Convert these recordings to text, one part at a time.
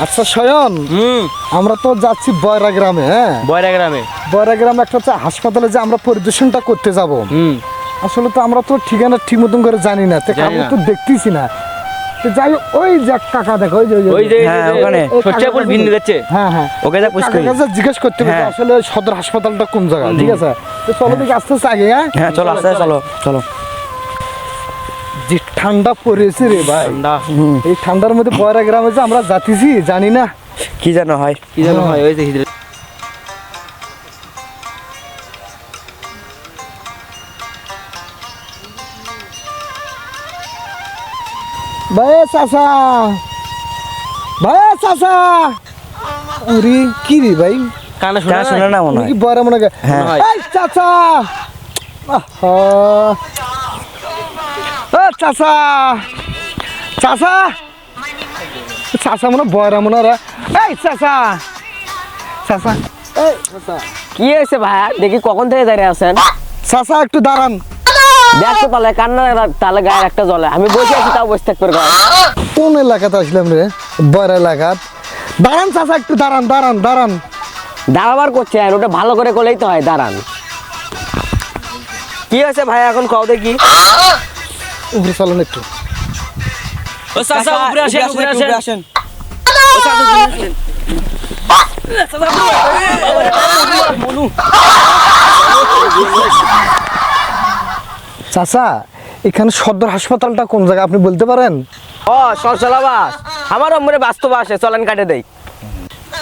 আচ্ছা হুম। আমরা তো যাচ্ছি বয়রা গ্রামে হ্যাঁ? বয়রা গ্রামে বয়রা গ্রামে একটা হচ্ছে হাসপাতালে যে আমরা পরিদর্শনটা করতে যাব। আসলে তো আমরা তো ঠিকানা ঠিক মতন করে জানি না তো। তো দেখতেছি না। যাই ওই যে কাকা দেখো ওই যে ওই যে হ্যাঁ, যে- ওখানে। ফুল যাচ্ছে। হ্যাঁ হ্যাঁ। ওকে যা কাছে জিজ্ঞেস করতে হবে হ্যাঁ। আসলে সদর হাসপাতালটা কোন জায়গায় ঠিক আছে? তো চলো দিকে আস্তে আস্তে আগে হ্যাঁ? হ্যাঁ চলো আস্তে চলো চলো। যে ঠান্ডা পড়েছে রে ভাই। ঠান্ডা। এই ঠান্ডার মধ্যে বয়রা গ্রামে যে আমরা যাচ্ছি জানি না। কি যেন হয়। কি যেন হয় ওই দেখি ভাই চাচা। ভাই চাচা। আরে কি রে ভাই? কানে কেন শোনা শুনে না মনে হয়। কি বয়রা মনে হ্যাঁ। এই চাচা। আহা। এ চাচা। চাচা। চাচা মনে বয়রা মনে রে। এই চাচা। চাচা। এই চাচা কি হয়েছে ভাইয়া দেখি কখন থেকে দাঁড়িয়ে আছেন? চাচা একটু দাঁড়ান। দেখো তাহলে কান্না তাহলে গায়ের একটা জলে আমি বসে আছি তাও বসে থাকবে ঘরে কোন এলাকাতে আসলাম রে? বয়রা এলাকাত। দাঁড়ান চাচা একটু দাঁড়ান দাঁড়ান দাঁড়ান। দাঁড়াবার করছে আর ওটা ভালো করে করলেই তো হয় দাঁড়ান। কি হয়েছে ভাই এখন কও দেখি। উপরে চলেন একটু। ও চাচা উপরে আসেন উপরে আসেন আসেন। চাচা এখানে সদর হাসপাতালটা কোন জায়গা আপনি বলতে পারেন? ও সরসলা বাস আমার অম্বরে বাস্তব আসে চলেন কাটে দেই।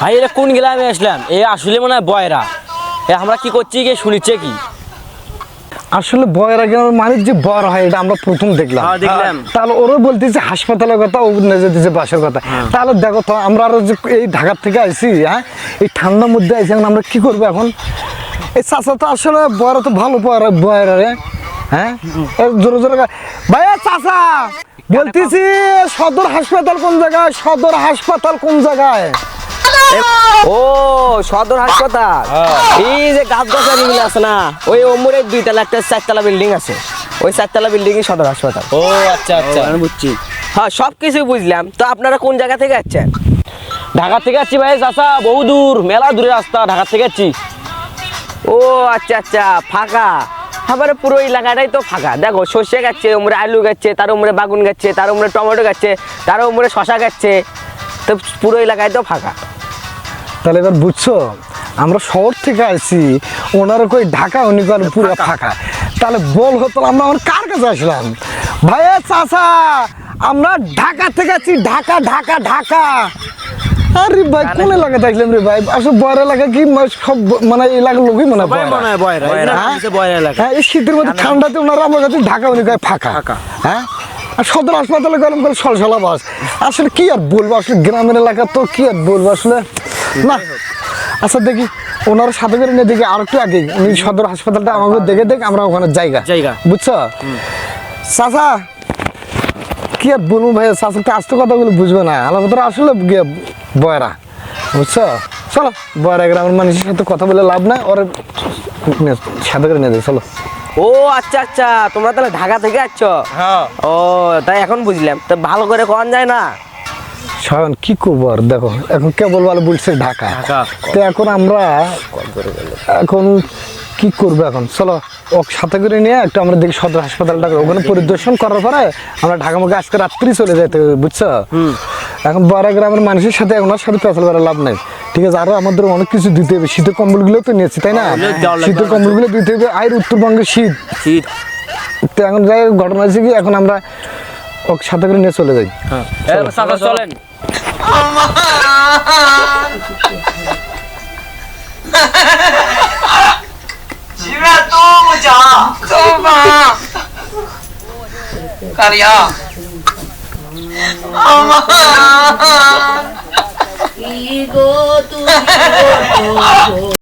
ভাই এটা কোন গ্রামে আসলাম? এ আসলে মনে হয় বয়রা। এ আমরা কি করছি কি শুনিচ্ছে কি? আসলে বয়ের আগে মানুষ যে বর হয় এটা আমরা প্রথম দেখলাম। হ্যাঁ, দেখলাম। তাহলে ওরা বলতেছে হাসপাতালের কথা ও নিজে দিচ্ছে বাসের কথা। তাহলে দেখো তো আমরা আরও যে এই ঢাকার থেকে আইছি হ্যাঁ এই ঠান্ডার মধ্যে আইছি এখন আমরা কি করব এখন? এই চাচা তো আসলে বয়রা তো ভালো বয়রা বয়রা রে। হ্যাঁ? জোরে জোরে ভাইয়া চাচা বলতেছি সদর হাসপাতাল কোন জায়গায়? সদর হাসপাতাল কোন জায়গায়? ও সদর হাসপাতাল। এই যে গাছ গাছালি গুলো আছে না ওই অম্বরের দুইতলা একটা চারতলা বিল্ডিং আছে। ওই চারতলা বিল্ডিং সদর হাসপাতাল। ও আচ্ছা আচ্ছা। আমি বুঝছি। হ্যাঁ সব কিছুই বুঝলাম। তো আপনারা কোন জায়গা থেকে যাচ্ছেন ঢাকা থেকে আসছি ভাই চাচা বহু দূর মেলা দূরে রাস্তা ঢাকা থেকে আসছি। ও আচ্ছা আচ্ছা ফাঁকা। আবার পুরো এলাকাটাই তো ফাঁকা। দেখো সর্ষে গাচ্ছে উমরে আলু গাচ্ছে তার উমরে বাগুন গাচ্ছে তার উমরে টমেটো গাচ্ছে তার উমরে শশা গাচ্ছে তো পুরো এলাকায় তো ফাঁকা। তাহলে এবার বুঝছ আমরা শহর থেকে আসছি ওনার কই ঢাকা উনি পুরো ফাঁকা। তাহলে বল হতো আমরা আমার কার কাছে আসলাম? ভাইয়া চাচা আমরা ঢাকা থেকে আছি ঢাকা ঢাকা ঢাকা। আরে ভাই কোন এলাকাতে আসলাম রে ভাই? আসলে বয়ের এলাকা কি সব মানে এলাকার লোকই মনে হয় বয়রা। এলাকা হ্যাঁ এই শীতের মধ্যে ঠান্ডাতে ওনারা আমার কাছে ঢাকা উনি ফাঁকা। হ্যাঁ? আর সদর হাসপাতালে গরম করে সলসলা বাস। আসলে কি আর বলব আসলে গ্রামের এলাকা তো কি আর বলব আসলে না। আচ্ছা দেখি ওনার সাথে করে নিয়ে দেখি আর একটু আগে উনি সদর হাসপাতালটা আমাকে দেখে দেখ আমরা ওখানে জায়গা। জায়গা। বুঝছ? চাচা কি আর বলব ভাই চাচা তো আসতে কথাগুলো বুঝবে না। আলাদা আসলে বয়রা বুঝছ? চলো বয়রা গ্রামের মানুষের সাথে কথা বলে লাভ নাই ওর নে- সাথে করে নিয়ে যাই চলো। ও আচ্ছা আচ্ছা তোমরা তাহলে ঢাকা থেকে আসছ? হ্যাঁ। ও তাই এখন বুঝলাম। তো ভালো করে কন যায় না? সায়ন কি করব আর? দেখো এখন কেবল বলে বলছে ঢাকা। তো এখন আমরা এখন কি করব এখন? চলো ও সাথে করে নিয়ে একটু আমরা দেখি সদর হাসপাতালটা ওখানে পরিদর্শন করার পরে আমরা ঢাকা মুখে আজকে রাত্রি চলে যেতে বুঝছ? এখন বড় গ্রামের মানুষের সাথে ওনার সাথে পেছাল করার লাভ নাই। ঠিক আছে আরও আমাদের অনেক কিছু দিতে হবে। শীতের কম্বলগুলো তো নিয়েছি তাই না? লাগবে শীতের কম্বলগুলো দিতে হবে। আর উত্তরবঙ্গের শীত। শীত। তো এখন যাই ঘটনা হচ্ছে কি এখন আমরা ওকে সাথে করে নিয়ে চলে যাই। এ, চাচা চলেন কি গো তুমি